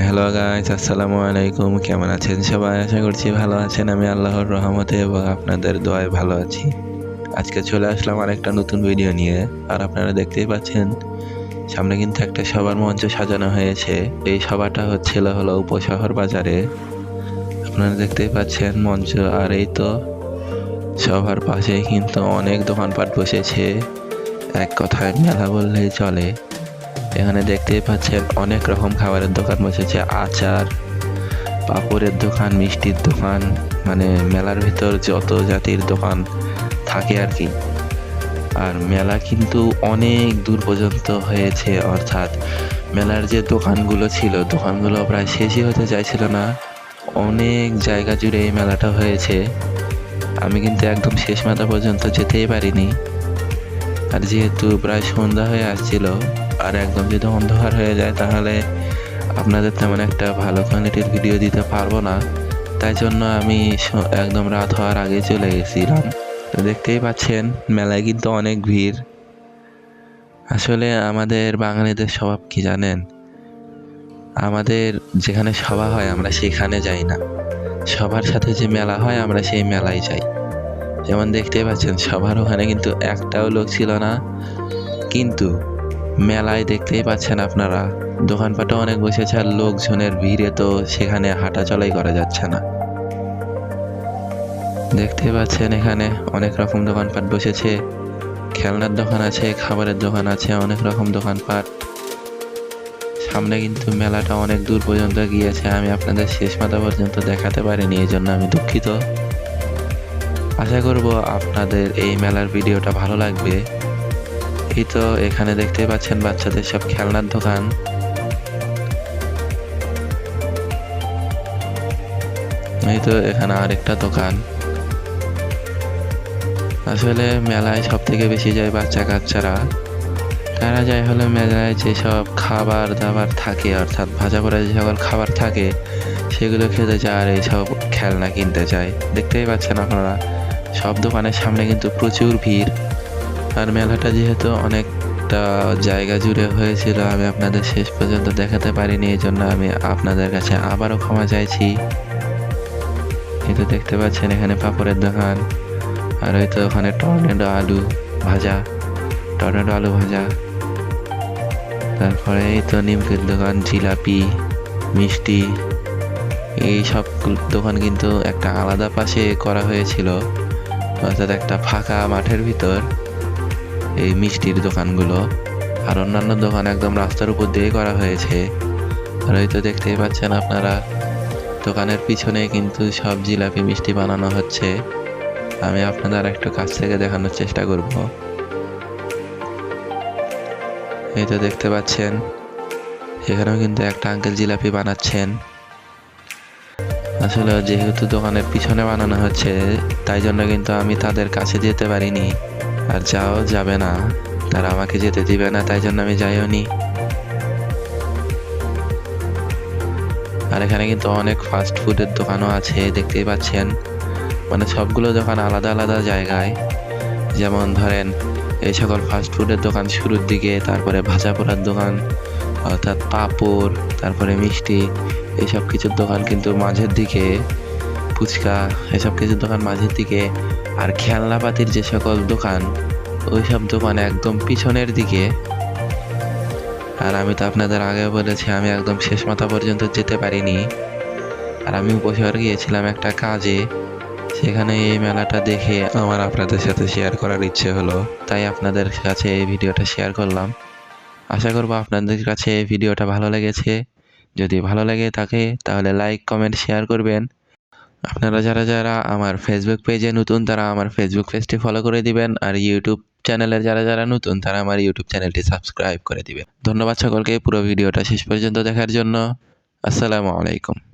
Hello guys আসসালামু আলাইকুম কেমন আছেন সবাই? আশা করছি ভালো আছেন। আমি আল্লাহর রহমতে এবং আপনাদের দোয়ায় ভালো আছি। আজকে চলে আসলাম আরেকটা নতুন ভিডিও নিয়ে। আর আপনারা দেখতেই পাচ্ছেন, সামনে কিন্তু একটা সবার মঞ্চ সাজানো হয়েছে। এই সভাটা হচ্ছিল হলো উপশহর বাজারে। আপনারা দেখতেই পাচ্ছেন মঞ্চ। আর এই তো সবার পাশে কিন্তু অনেক দোকানপাট বসেছে। এক কথায় মেলা বললেই চলে। এখানে দেখতেই পাচ্ছেন অনেক রকম খাবারের দোকান বসেছে, আচার, পাপড়ের দোকান, মিষ্টির দোকান মানে মেলার ভিতর যত জাতির দোকান থাকে আর কি। আর মেলা কিন্তু অনেক দূর পর্যন্ত হয়েছে, অর্থাৎ মেলার যে দোকানগুলো ছিল, দোকানগুলো প্রায় শেষই হতে চাইছিল না। অনেক জায়গা জুড়ে এই মেলাটা হয়েছে। আমি কিন্তু একদম শেষ মাথা পর্যন্ত যেতেই পারিনি। আর যেহেতু প্রায় সন্ধ্যা হয়ে আসছিল, আর একদম যদি অন্ধকার হয়ে যায়, তাহলে আপনাদের তেমন একটা ভালো কোয়ালিটির ভিডিও দিতে পারব না। তাই জন্য আমি একদম রাত হওয়ার আগে চলে গেছিলাম। তো দেখতেই পাচ্ছেন, মেলায় কিন্তু অনেক ভিড়। আসলে আমাদের বাঙালিদের স্বভাব কি জানেন? আমাদের যেখানে সভা হয়, আমরা সেখানে যাই না। সবার সাথে যে মেলা হয়, আমরা সেই মেলায় যাই। যেমন দেখতেই পাচ্ছেন, সবার ওখানে কিন্তু একটাও লোক ছিল না। কিন্তু মেলায় দেখতেই পাচ্ছেন আপনারা দোকানপাটও অনেক বসেছে আর লোকজনের ভিড়ে তো সেখানে হাঁটা চলাই করা যাচ্ছে না। দেখতে পাচ্ছেন এখানে অনেক রকম দোকানপাট বসেছে, খেলনার দোকান আছে, খাবারের দোকান আছে, অনেক রকম দোকানপাট। সামনে কিন্তু মেলাটা অনেক দূর পর্যন্ত গিয়েছে, আমি আপনাদের শেষ মাথা পর্যন্ত দেখাতে পারিনি এই জন্য আমি দুঃখিত। আশা করব আপনাদের এই মেলার ভিডিওটা ভালো লাগবে। এই তো এখানে দেখতে পাচ্ছেন বাচ্চাদের সব খেলনার দোকান। এই তো এখানে আরেকটা দোকান। আসলে মেলায় সব থেকে বেশি যায় বাচ্চা কাচ্চারা তারা যায় হলো মেলায় যেসব খাবার দাবার থাকে, অর্থাৎ ভাজা পড়া যে সকল খাবার থাকে, সেগুলো খেতে যায় আর এইসব খেলনা কিনতে চায় দেখতেই পাচ্ছেন আপনারা, সব দোকানের সামনে কিন্তু প্রচুর ভিড়। আর মেলাটা যেহেতু অনেকটা জায়গা জুড়ে হয়েছিল, আমি আপনাদের শেষ পর্যন্ত দেখাতে পারিনি এই জন্য আমি আপনাদের কাছে আবারও ক্ষমা চাইছি। এই তো দেখতে পাচ্ছেন এখানে পাপড়ের দোকান, আর হয়তো ওখানে টর্নেডো আলু ভাজা টর্নেডো আলু ভাজা। তারপরে এই তো নিমকির দোকান, জিলাপি, মিষ্টি, এই সব দোকান কিন্তু একটা আলাদা পাশে করা হয়েছিল। অর্থাৎ একটা ফাঁকা মাঠের ভিতর এই মিষ্টির দোকানগুলো। আর অন্যান্য দোকান একদম রাস্তার উপর দিয়ে করা হয়েছে। আর হয়তো দেখতেই পাচ্ছেন আপনারা, দোকানের পিছনে কিন্তু সব জিলাপি, মিষ্টি বানানো হচ্ছে। আমি আপনাদের একটু কাছ থেকে দেখানোর চেষ্টা করব। এই তো দেখতে পাচ্ছেন। এখানেও কিন্তু একটা আঙ্কেল জিলাপি বানাচ্ছেন। আসলে যেহেতু দোকানের পিছনে বানানো হচ্ছে, তাই জন্য কিন্তু আমি তাদের কাছে যেতে পারিনি। আর যাও, যাবে না। তারা আমাকে যেতে দিবে না, তাই জন্য আমি যাইও নি। আর এখানে কিন্তু অনেক ফাস্ট ফুডের দোকানও আছে, দেখতেই পাচ্ছেন। মানে সবগুলো দোকান আলাদা আলাদা জায়গায়। যেমন ধরেন এই সকল ফাস্ট ফুডের দোকান শুরুর দিকে, তারপরে ভাজা পোড়ার দোকান, অর্থাৎ পাঁপড়, তারপরে মিষ্টি এইসব কিছুর দোকান কিন্তু মাঝের দিকে, ফুচকা এসব কিছুর দোকান মাঝের দিকে। আর খেলনাপাতির যে সকল দোকান, ওই সব দোকান একদম পিছনের দিকে। আর আমি তো আপনাদের আগে বলেছি, আমি একদম শেষ মাথা পর্যন্ত যেতে পারিনি। আর আমি উপশহর গিয়েছিলাম একটা কাজে সেখানে এই মেলাটা দেখে আমার আপনাদের সাথে শেয়ার করার ইচ্ছে হলো। তাই আপনাদের কাছে এই ভিডিওটা শেয়ার করলাম। আশা করব আপনাদের কাছে এই ভিডিওটা ভালো লেগেছে। যদি ভালো লাগে থাকে তাহলে লাইক কমেন্ট শেয়ার করবেন। আপনারা যারা যারা আমার ফেসবুক পেজে নতুন, তারা আমার ফেসবুক পেজটি ফলো করে দিবেন। আর ইউটিউব চ্যানেলের যারা যারা নতুন, তারা আমার ইউটিউব চ্যানেলটি সাবস্ক্রাইব করে দিবেন। ধন্যবাদ সকলকে পুরো ভিডিওটা শেষ পর্যন্ত দেখার জন্য। আসসালামু আলাইকুম।